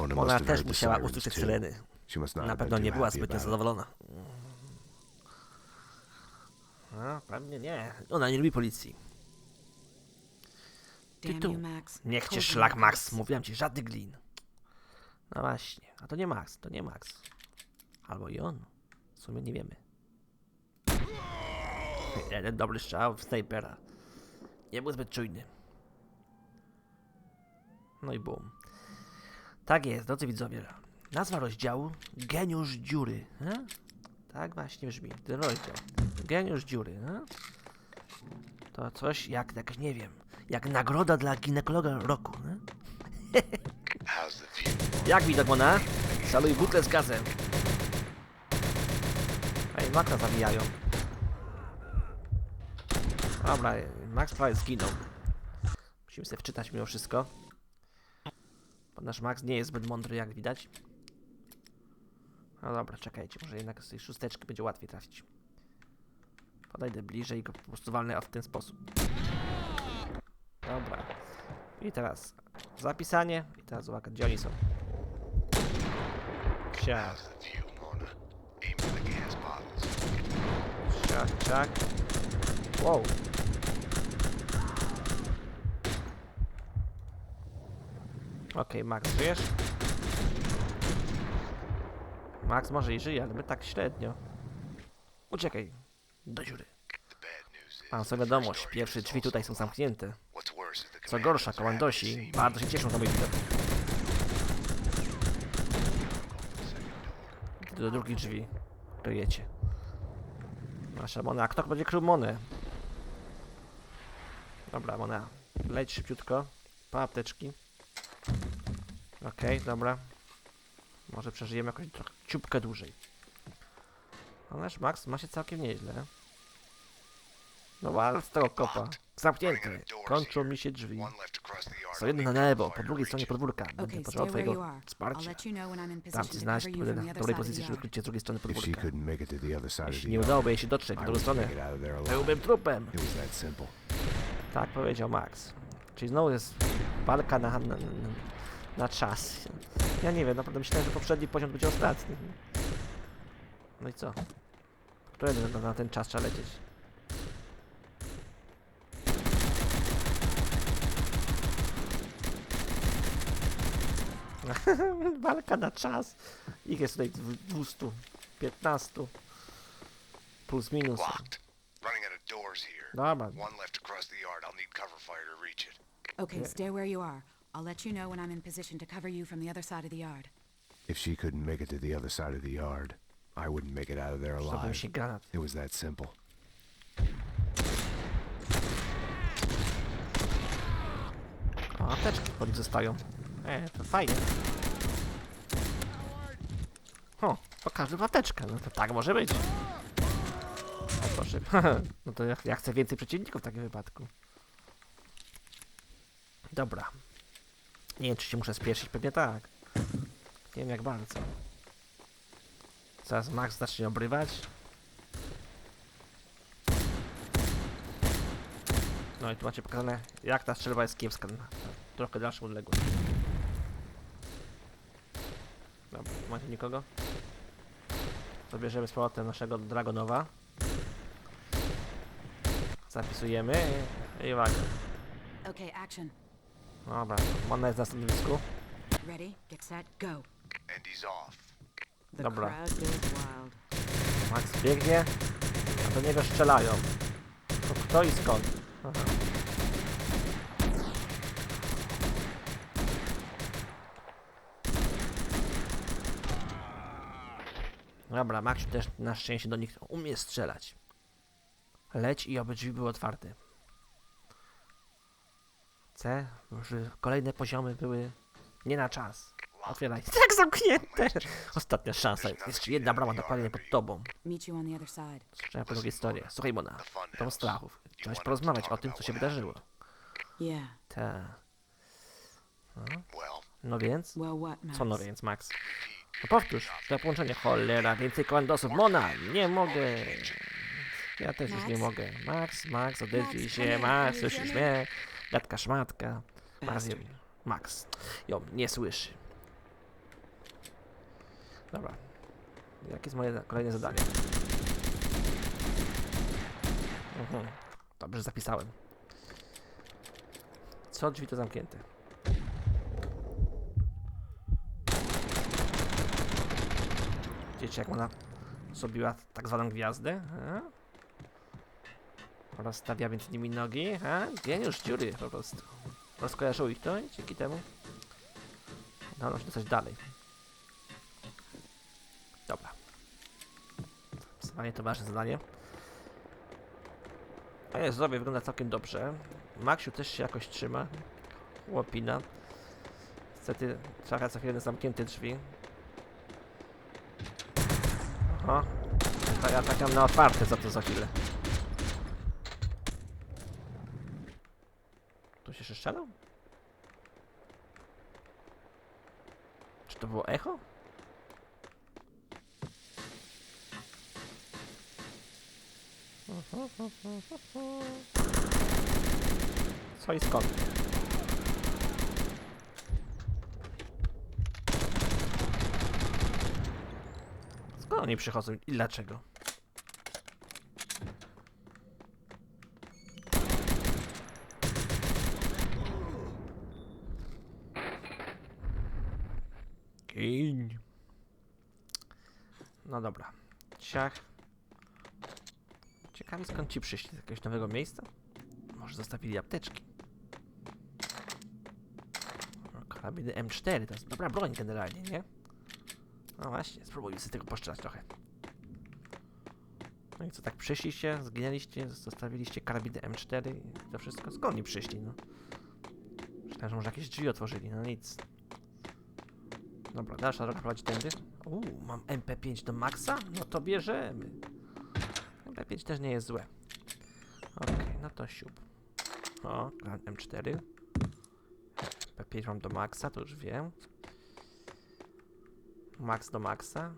Mona, must Mona have też musiała usłyszeć too. syreny. She must not Na pewno nie była zbytnio zadowolona. No, pewnie nie. Ona nie lubi policji. Ty tu. Niech cię szlak, Max. this. Mówiłem ci, żadny glin. No właśnie. A to nie Max, to nie Max. Albo i on. W sumie nie wiemy. Jeden dobry strzał w snajpera. Nie był zbyt czujny. No i bum. Tak jest, drodzy widzowie. Nazwa rozdziału Geniusz Dziury. E? Tak właśnie brzmi, ten rozdział. Geniusz Dziury. E? To coś jak, jak, nie wiem, jak nagroda dla ginekologa roku. E? Jak widok, Mona? Saluj butle z gazem. Ej, Maxa zabijają. Dobra, Max prawie zginął. Musimy sobie wczytać mimo wszystko. Bo nasz Max nie jest zbyt mądry, jak widać. No dobra, czekajcie, może jednak z tej szósteczki będzie łatwiej trafić. Podejdę bliżej i go po prostu walnę w ten sposób. Dobra. I teraz zapisanie. I teraz uwaga, gdzie oni są. Siak, siak, siak. Wow. Okej, Max, żyjesz? Max może i żyje, ale my tak średnio. Uciekaj. Do dziury. Mam sobie wiadomość, pierwsze drzwi tutaj są zamknięte. Co gorsza, komandosi bardzo się cieszą na mój. Do drugich drzwi kryjecie. Nasza Mona. A kto będzie krył Monę? Dobra, Mona. Leć szybciutko. Po apteczki. Okej, dobra. Może przeżyjemy jakoś trochę ciupkę dłużej. A nasz Max ma się całkiem nieźle. No wal z tego kopa. Zamknięty. Kończą mi się drzwi. Są jedno na lewo, po drugiej stronie podwórka. Będę Okay, potrzebował twojego wsparcia. position ci you będę na dobrej pozycji, żeby yard. kryć z drugiej strony podwórka. Jeśli nie udałoby jej się dotrzeć w drugą stronę, byłbym trupem. Tak powiedział Max. Czyli znowu jest walka na, na, na, na czas. Ja nie wiem, naprawdę myślałem, że poprzedni poziom będzie ostatni. No i co? Któredy na, na ten czas trzeba lecieć? Walka na czas. Ich jest tutaj dwu- 215. Plus minus. Dobra, One left across the yard. I'll need cover fire to reach it. Okay, stay where you are. I'll let you know when I'm in position to cover you from the other side of the yard. If she couldn't make it to the other side of the yard, I wouldn't make it out of there zrobił mi alive. się granat. It was that simple. O, apteczki zostają. E, to fajnie. O, po każdym apteczkę. No to tak może być. O, proszę. no to ja, ja chcę więcej przeciwników w takim wypadku. Dobra. Nie wiem, czy się muszę spieszyć. Pewnie tak. Nie wiem jak bardzo. Zaraz Max zacznie obrywać. No i tu macie pokazane, jak ta strzelba jest kiepska na trochę dalszą odległość. Dobra, macie nikogo? Zabierzemy z powrotem naszego Dragonowa. Zapisujemy i uwaga. Okay, action. Dobra, Mona jest na stanowisku. Ready, get set, go. And he's off. The Dobra. crowd goes wild. Max biegnie, a do niego strzelają. To kto i skąd? Aha. Dobra, Max też na szczęście do nich umie strzelać. Leć i oby drzwi były otwarte. C, że kolejne poziomy były nie na czas. Otwieraj. Tak zamknięte! Ostatnia szansa. Jeszcze jedna brama dokładnie pod tobą. Meet you on the other side. Słyszałem po drugiej stronie. Słuchaj, Mona. The Dom strachów. Chciałeś porozmawiać o tym, co się wydarzyło. Yeah. Ta. Well, No więc? Co no więc, Max? No powtórz. To połączenie. Cholera, więcej komandosów. Mona! Nie mogę. Ja też już nie mogę. Max, Max, odezwij Max, się. Max, słyszysz idziemy. mnie? Gadka szmatka. Max. Max. Ją, nie słyszy. Dobra. Jakie jest moje kolejne zadanie? Mhm. Dobrze zapisałem. Co drzwi to zamknięte? Widzicie jak ona zrobiła tak zwaną gwiazdę? A? Rozstawia między nimi nogi, a? Geniusz dziury po prostu. Rozkojarzył ich to dzięki temu udało się coś dalej. Dobra. Zadanie to ważne zadanie. A jest, zdrowie wygląda całkiem dobrze. Maksiu też się jakoś trzyma. Łopina. Niestety trafia co chwilę na zamknięte drzwi. Aha. Ja trafiam na otwarte za to za chwilę. Tu się jeszcze strzelał? Czy to było echo? Co i skąd? Skąd oni przychodzą i dlaczego? No dobra. Ciach. Ciekawi skąd ci przyszli? Z jakiegoś nowego miejsca? Może zostawili apteczki? O, Karabiny M4 to jest dobra broń generalnie, nie? No właśnie, spróbujmy sobie tego poszczelać trochę. No i co, tak przyszliście, zginęliście, zostawiliście karabiny M4 i to wszystko? Skąd oni przyszli, no? Myślałem, że może jakieś drzwi otworzyli, no nic. Dobra, dalsza droga prowadzi tędy. Uuu, mam MP5 do maksa? No to bierzemy. MP5 też nie jest złe. Okej, no to siup. O, plan M4. MP5 mam do maksa, to już wiem. Max do maksa.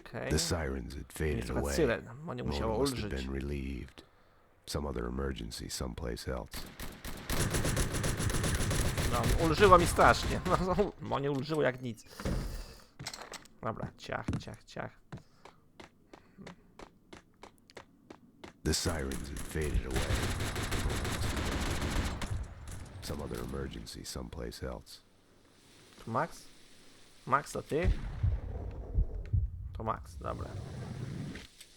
Okej. The sirens had faded away. syren, bo nie musiało ulżyć. Some other emergency someplace else. No, ulżyło mi strasznie. No, no, nie ulżyło jak nic. Dobra, ciach, ciach, ciach. The sirens had faded away. Some other emergency someplace else. Tu Max? Max to ty? To Max, dobra.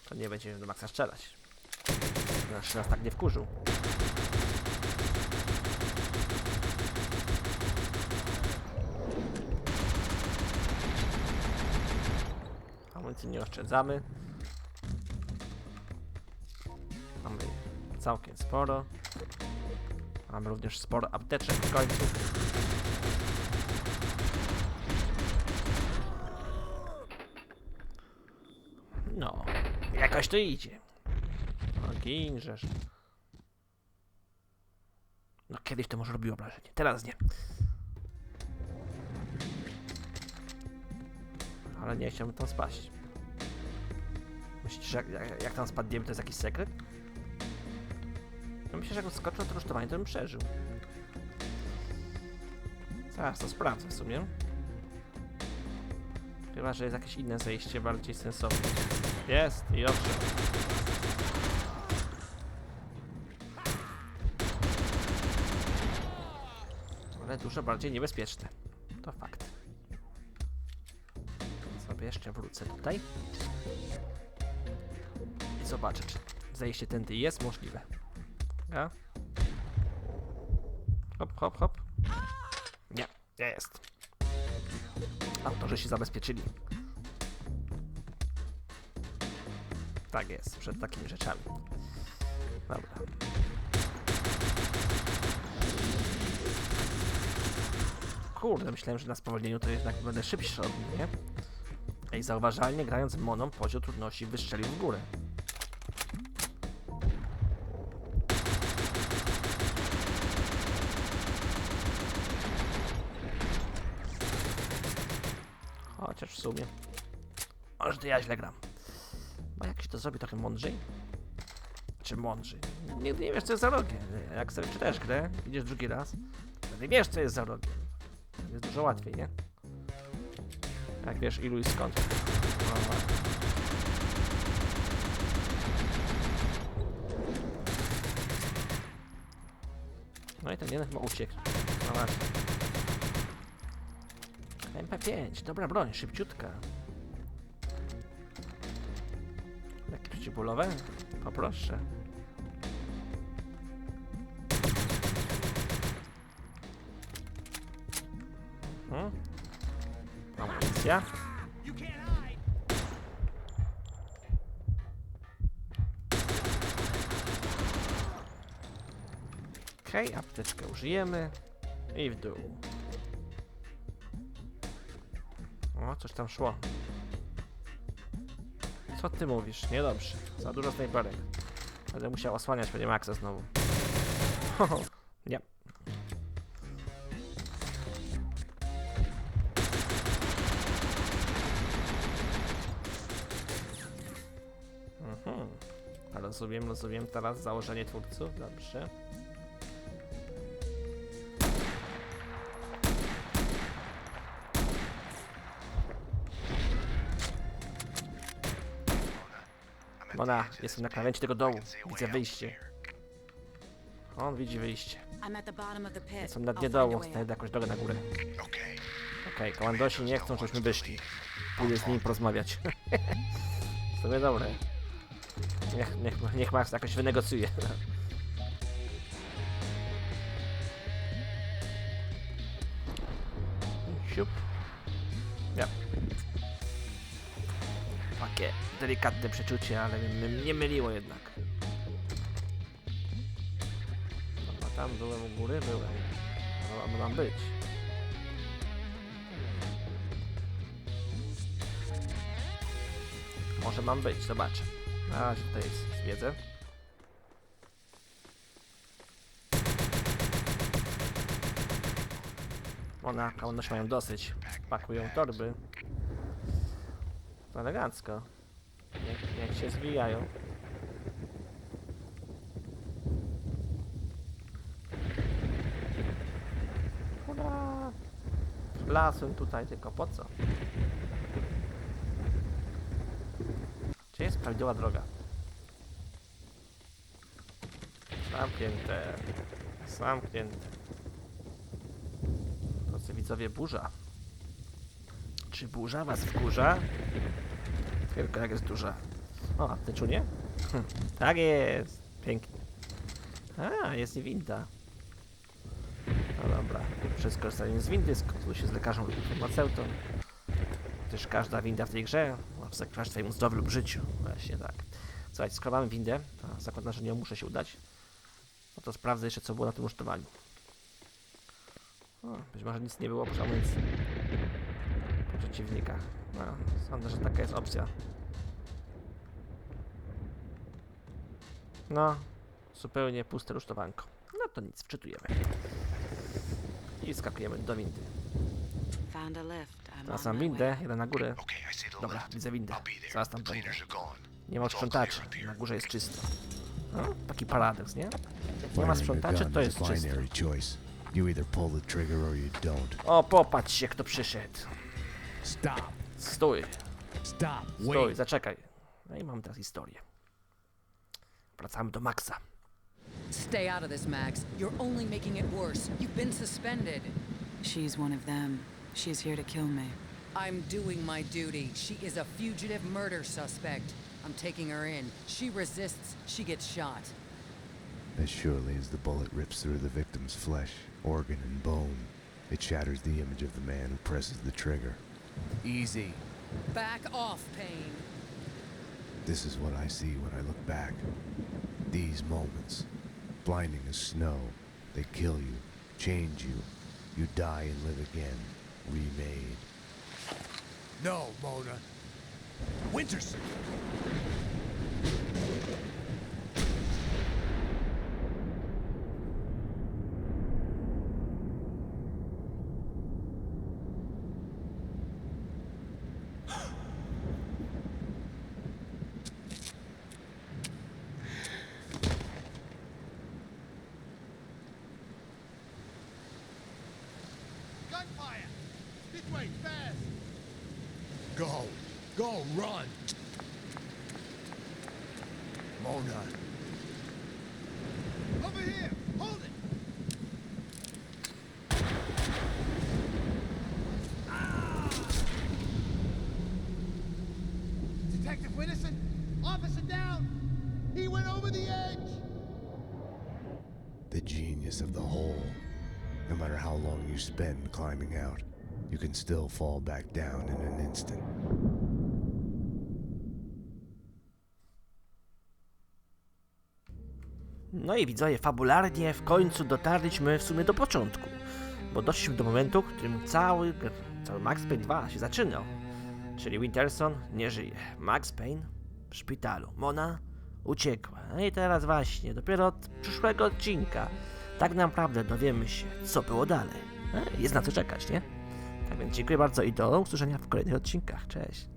To nie będziemy do Maxa strzelać. Nasz nas tak nie wkurzył. Amunicji nie oszczędzamy. Mamy całkiem sporo. Mamy również sporo apteczek w końcu. No, jakoś to idzie. No, ginżesz. No, kiedyś to może robiło wrażenie, teraz nie. Ale nie chciałbym tam spaść. Myślisz, że jak, jak, jak tam spadniemy, to jest jakiś sekret? No myślę, że jak skoczył to rusztowanie, to bym przeżył. Zaraz to sprawdzę w sumie. Chyba, że jest jakieś inne zejście bardziej sensowne. Jest i odszedł. Ale dużo bardziej niebezpieczne. To fakt. Sobie jeszcze wrócę tutaj. Zobaczę, czy zejście tędy jest możliwe. Ja? Hop, hop, hop. Nie, nie jest. Autorzy się zabezpieczyli. Tak jest, przed takimi rzeczami. Dobra. Kurde, myślałem, że na spowolnieniu to jednak będę szybszy od nich? Ej, zauważalnie grając moną poziom trudności wystrzelił w górę. Chociaż w sumie. Może to ja źle gram. Bo jak się to zrobi trochę mądrzej? Czy mądrzej? Nigdy nie wiesz co jest za rogiem. Jak sobie czytasz grę, idziesz drugi raz, nie wiesz co jest za rogiem. Jest dużo łatwiej, nie? Jak wiesz, ilu i skąd. No i ten jeden chyba uciekł. No właśnie. MP5, dobra broń, szybciutka. Jakie przeciwbólowe? Poproszę. Hmm? Amunicja. Okej, apteczkę użyjemy. I w dół. O, coś tam szło. Co ty mówisz? Niedobrze. Za dużo snajperek. Będę musiał osłaniać pewnie Maxa znowu. Nie. Mhm. Rozumiem, rozumiem teraz założenie twórców. Dobrze. Mona, jestem na krawędzi tego dołu. Widzę wyjście. On widzi wyjście. Jestem na dnie dołu, znajdę jakąś drogę na górę. Okay. Okej, komandosi nie chcą, żebyśmy wyszli. Pójdę z nimi porozmawiać. w sumie dobre. Niech, niech, niech Max jakoś wynegocjuje. Siup. Delikatne przeczucie, ale mnie nie myliło jednak. Dobra, tam byłem u góry, byłem. No, mam być. Może mam być, zobaczę. Razie tutaj z- zwiedzę. Ona, kołnoś mają dosyć. Pakują torby. To elegancko. Niech, niech się zwijają. Ura! Wlazłem tutaj, tylko po co? Gdzie jest prawidłowa droga? Zamknięte. Zamknięte. Drodzy widzowie, burza. Czy burza was wkurza? Tylko jak jest duża. O, ty czunie? Hm, tak jest. Pięknie. A, jest i winda. No dobra. Przez korzystanie z windy skonsultuj się z lekarzem lub farmaceutą. Gdyż każda winda w tej grze może zagrażać twojemu zdrowiu lub życiu. Właśnie tak. Słuchajcie, skoro mamy windę, zakładam, że nie muszę się udać. No to sprawdzę jeszcze, co było na tym usztowaniu. O, być może nic nie było poza amunicji. Po przeciwnikach. No, sądzę, że taka jest opcja. No, zupełnie puste rusztowanko. No to nic, wczytujemy. I skakujemy do windy. Found a lift. I'm Teraz on mam my windę, way. jadę na górę. Dobra, widzę windę. Zaraz tam będę. Nie ma sprzątaczy. Na górze jest czysto. No, taki paradoks, nie? Jak nie ma sprzątaczy, to jest czysto. binary choice. You either pull the trigger or you don't. O, popatrz się, kto przyszedł. Stop. Stój, Stop. stój, Wait. zaczekaj. No i mamy teraz historię. Wracamy do Maxa. Stay out of this, Max. You're only making it worse. You've been suspended. She's one of them. She's here to kill me. I'm doing my duty. She is a fugitive murder suspect. I'm taking her in. She resists, she gets shot. As surely as the bullet rips through the victim's flesh, organ, and bone, it shatters the image of the man who presses the trigger. Easy. Back off, Payne. This is what I see when I look back. These moments, blinding as snow, they kill you, change you. You die and live again, remade. No, Mona. Winterson. Run. Mona. Over here. Hold it. Ah! Detective Winnison? Officer down! He went over the edge! The genius of the hole. No matter how long you spend climbing out, you can still fall back down in an instant. No i widzowie, fabularnie w końcu dotarliśmy w sumie do początku. Bo doszliśmy do momentu, w którym cały, cały Max Payne 2 się zaczynał. Czyli Winterson nie żyje. Max Payne w szpitalu. Mona uciekła. No i teraz właśnie, dopiero od przyszłego odcinka, tak naprawdę dowiemy się, co było dalej. E, Jest na co czekać, nie? Tak więc dziękuję bardzo i do usłyszenia w kolejnych odcinkach. Cześć.